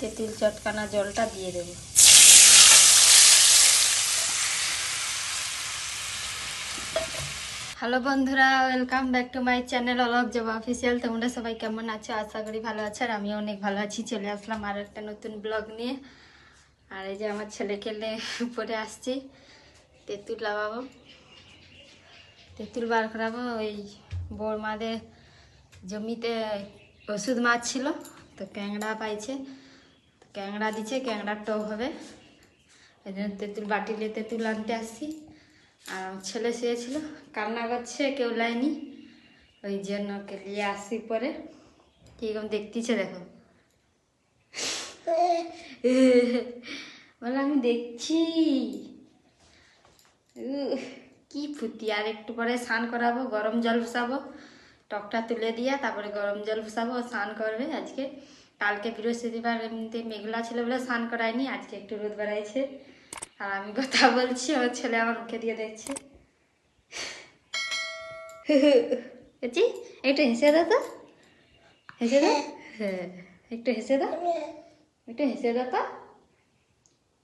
তেঁতুল চটকানা জলটা দিয়ে দেবো। হ্যালো বন্ধুরা welcome back to my channel Alok Joba official তোমরা সবাই কেমন আছো? আশা করি ভালো আছো আর আমিও অনেক ভালো আছি। চলে আসলাম আর একটা নতুন ব্লগ নিয়ে। আর এই যে আমার ছেলেকে উপরে আসছি। তেঁতুল লাগাবো। তেঁতুল বার করাবো। ওই বোর মাদের জমিতে ওষুধ মাছ ছিল তো ক্যাংড়া পাইছে। ক্যাংড়া দিচ্ছে ক্যাংড়ার টক হবে। এই জন্য তেঁতুল বাটিলে তেঁতুল আনতে আসছি। আর আমার ছেলে শুয়েছিল, কান্না করছে, কেউ লাইনি। ওই জন্য ওকে নিয়ে আসি পরে। কীরকম দেখতেছে দেখো। বলে, আমি দেখছি। কি ফুটি। আর একটু পরে স্নান করাবো, গরম জল বসাবো, টকটা তুলে দিয়া, তারপরে গরম জল বসাবো, স্নান করবে আজকে। কালকে বৃহস্পতিবার এমনিতে মেঘলা ছিল বলে স্নান করায়নি আজকে একটু রোদ বেড়াইছে। আর আমি কথা বলছি আমার ছেলে আমার মুখে দিয়ে দেখছে। বুঝছি একটু হেসে দাও তো। হেসে দাও। হ্যাঁ। একটু হেসে দাও। একটু হেসে দাও তো।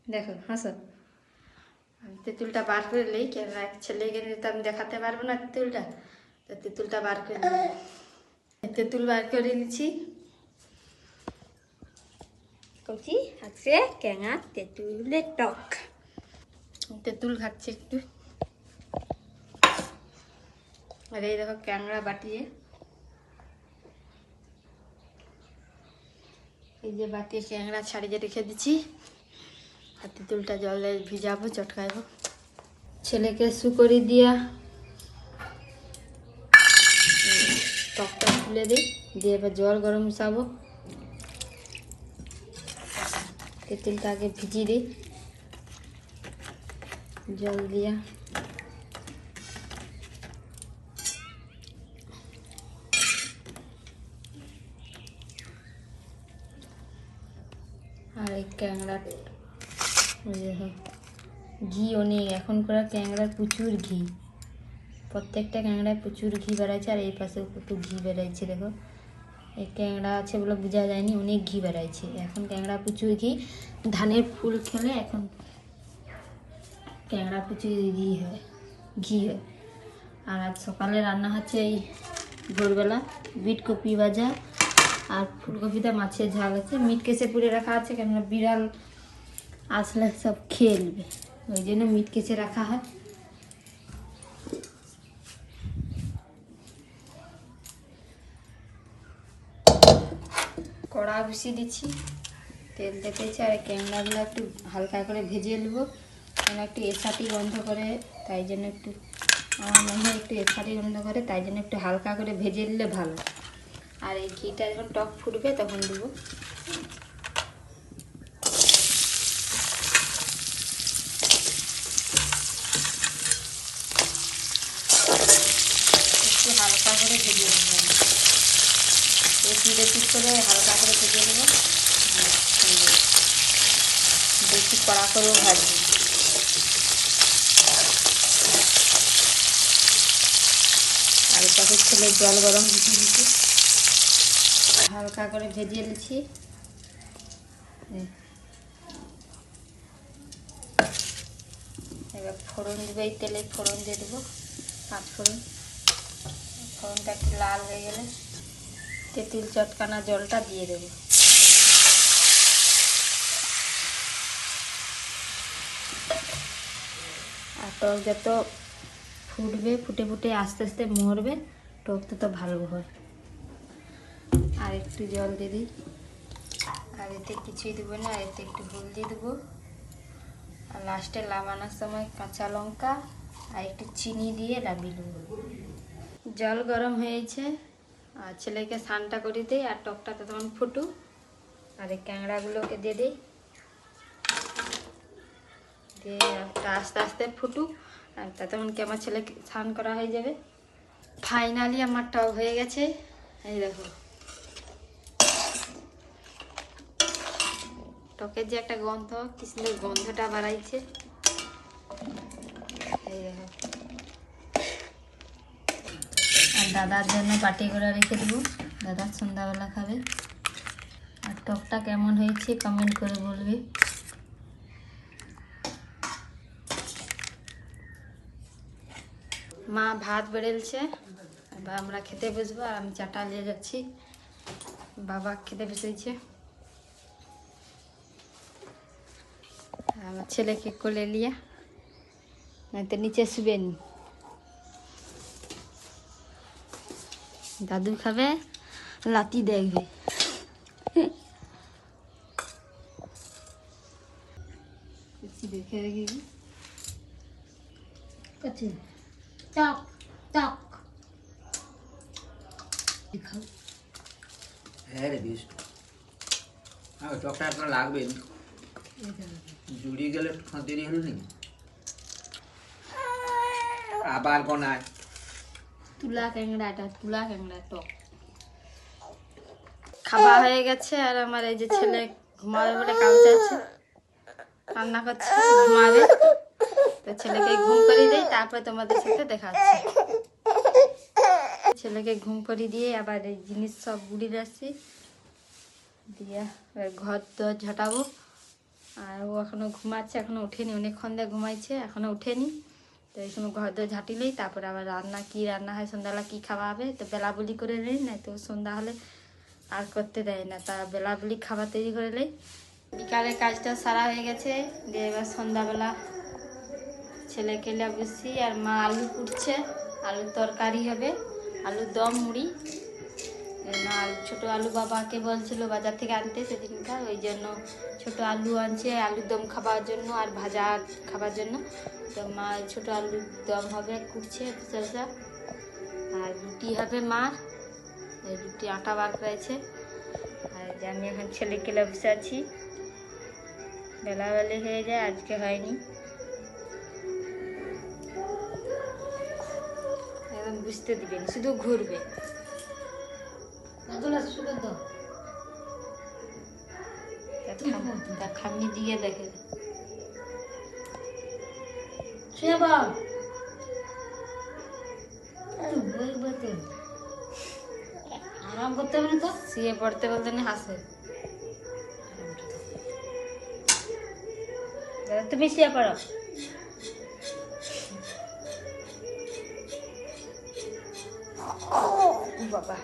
দেখো হাসো। আমি তেঁতুলটা বার করে নেই কেন ছেলেকে নিয়ে তো আমি দেখাতে পারব না তেঁতুলটা। তো তেঁতুলটা বার করে তেঁতুল বার করে নিচ্ছি। কচি আছে ক্যাঙা তেঁতুলের টক। তেঁতুল খাচ্ছে একটু। আর এই দেখো ক্যাংড়া বাটিয়ে। এই যে বাটিয়ে ক্যাংড়া ছাড়িয়ে রেখে দিচ্ছি। আর তেঁতুলটা জলে ভিজাবো চটকাইবো ছেলেকে সুকরি দিয়া টকটা খুলে দিই, দিয়ে এবার জল গরম বসাবো। তেঁতুলটা আগে ভিজিয়ে দিই জল দিয়া আর এই ক্যাংড়া ওই দেখো ঘি অনেক এখন করা ক্যাংড়ার প্রচুর ঘি। প্রত্যেকটা ক্যাংড়ায় প্রচুর ঘি বেড়াচ্ছে, আর এই পাশে একটু ঘি বেড়াচ্ছে, দেখো। এই ক্যাংড়া আছে বলে বোঝা যায়নি, অনেক ঘি বেড়াচ্ছে এখন ক্যাংড়া প্রচুর ঘি। ধানের ফুল খেলে এখন ক্যাংড়া প্রচুর ঘি হয় ঘি হয়। আর আজ সকালে রান্না হচ্ছে এই ভোরবেলা বিট কপি ভাজা আর ফুলকপিতে মাছের ঝাল আছে। মিট কেসে পুড়ে রাখা আছে, কেননা বিড়াল আসলে সব খেয়ে নেবে। ওই জন্য মিট কেসে রাখা হয়। কড়া বসিয়ে দিচ্ছি। তেল দেখেছি আর ক্যামেরাগুলো একটু হালকা করে ভেজে নেব। কেন একটু এসাটি গন্ধ করে, তাই জন্য একটু, আমার মনে হয় একটু এসাটি গন্ধ করে, তাই জন্য একটু হালকা করে ভেজে নিলে ভালো। আর এই ঘিটা যখন টক ফুটবে তখন দেবো একটু হালকা করে ভেজে নেব পিস করে হালকা করে ভেজে নেব। বেশি কড়া করেও ভাজবো পাশে ছেলে জল গরম দিতে দিতে হালকা করে ভেজে নিচ্ছি। এবার ফোড়ন দেবো, এই তেলে ফোড়ন দিয়ে দেবো, পাঁচ ফোড়ন। ফোড়নটা একটু লাল হয়ে গেলে তেঁতুল চটকানা জলটা দিয়ে দেবো। আর টক যত ফুটবে, ফুটে ফুটে আস্তে আস্তে মরবে টক তত ভালো হয়। আর একটু জল দিয়ে দিই। আর এতে কিছুই দেবো না, আর এতে একটু হলদি দেবো। আর লাস্টে লাগানোর সময় কাঁচা লঙ্কা আর একটু চিনি দিয়ে লাবিয়ে দেবো। জল গরম হয়েছে। আর ছেলেকে স্নানটা করে দিই আর টকটা তখন ফুটু। আর এই ক্যাংড়াগুলোকে দিয়ে দিই। দিয়ে আস্তে আস্তে ফুটুক আর তখন কি আমার ছেলে স্নান করা হয়ে যাবে? ফাইনালি আমার টক হয়ে গেছে। এই দেখো। টকের যে একটা গন্ধ কি গন্ধটা বাড়াইছে? এই দেখো আর দাদার জন্য পাটি করে রেখে দেবো। দাদা সন্ধ্যাবেলা খাবে। আর টকটা কেমন হয়েছে কমেন্ট করে বলবে। মা ভাত বেড়েলছে, এবার আমরা খেতে বসবো আর আমি চাটা নিয়ে যাচ্ছি। বাবা খেতে বসেছে। আমার ছেলেকে কোলে লিয়া নয়তো নিচে শুবেনি। দাদু খাবে লাতি দেখবে দেখে রেখে হ্যাঁ রে বিষ আর টকটা আপনার লাগবে। জুড়িয়ে গেলে দেরি হলো নি আবার কোনায়। তুলা ক্যাংড়াটা তুলা ক্যাংড়া টক খাওয়া হয়ে গেছে আর আমার এই যে ছেলে ঘুমাবে বলে কাউচে আছে রান্না করছে, ঘুমাবে। তো ছেলেকে ঘুম করিয়ে দেয় তারপরে তোমাদের সাথে দেখা হচ্ছে। ছেলেকে ঘুম করিয়ে দিয়ে আবার এই জিনিস সব গুড়ি রাখছি। দিয়ে ঘর দর ঝাঁটাবো। আর ও এখনও ঘুমাচ্ছে, এখনও ওঠেনি, অনেকক্ষণ দিয়ে ঘুমাইছে, এখনও ওঠেনি। তো এই সময় ঘর দোয়া ঝাঁটি নেই তারপরে আবার রান্না, কি রান্না হয়, সন্ধ্যাবেলা কি খাওয়া হবে? তো বেলা বলি করে নেই, না তো সন্ধ্যা হলে আর করতে দেয় না। তা বেলা বলি খাবার তৈরি করে নেই। বিকালে কাজটা সারা হয়ে গেছে, দিয়ে এবার সন্ধ্যাবেলা ছেলে খেলে বসি আর মা আলু কুটছে, আলুর তরকারি হবে, আলুর দম মুড়ি। ছোটো আলু বাবাকে বলছিল বাজার থেকে আনতে সেদিনকার, ওই জন্য ছোট আলু আনছে, আলুর দম খাবার জন্য আর ভাজা খাবার জন্য। তো মা, ছোট আলুর দম হবে, কুটছে পিসা আর রুটি হবে মা এই রুটি আটা বার করেছে। আর আমি এখন ছেলেকে নিয়ে বসে আছি, বেলাবেলি হয়ে যায়, আজকে হয়নি। একদম বুঝতে দিবেন, শুধু ঘুরবে। খামনি দিয়ে দেখে বল আরাম করতে হবে না তো? শুয়ে পড়তে বলতে না হাসে। তুমি শুয়ে পড়ো। বাবা।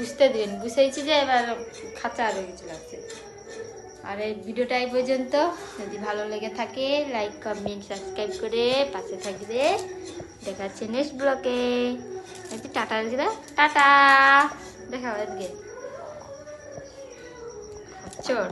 বুঝতে দিন। বুঝেছি যে, এবার খাঁচা আরও কিছু লাগছে আর এই ভিডিওটা এই পর্যন্ত। যদি ভালো লেগে থাকে লাইক কমেন্ট সাবস্ক্রাইব করে পাশে থাকবে। দেখাচ্ছে নেক্সট ব্লকে একটু টাটা দিবা টাটা! দেখা হবে আজকে। চোর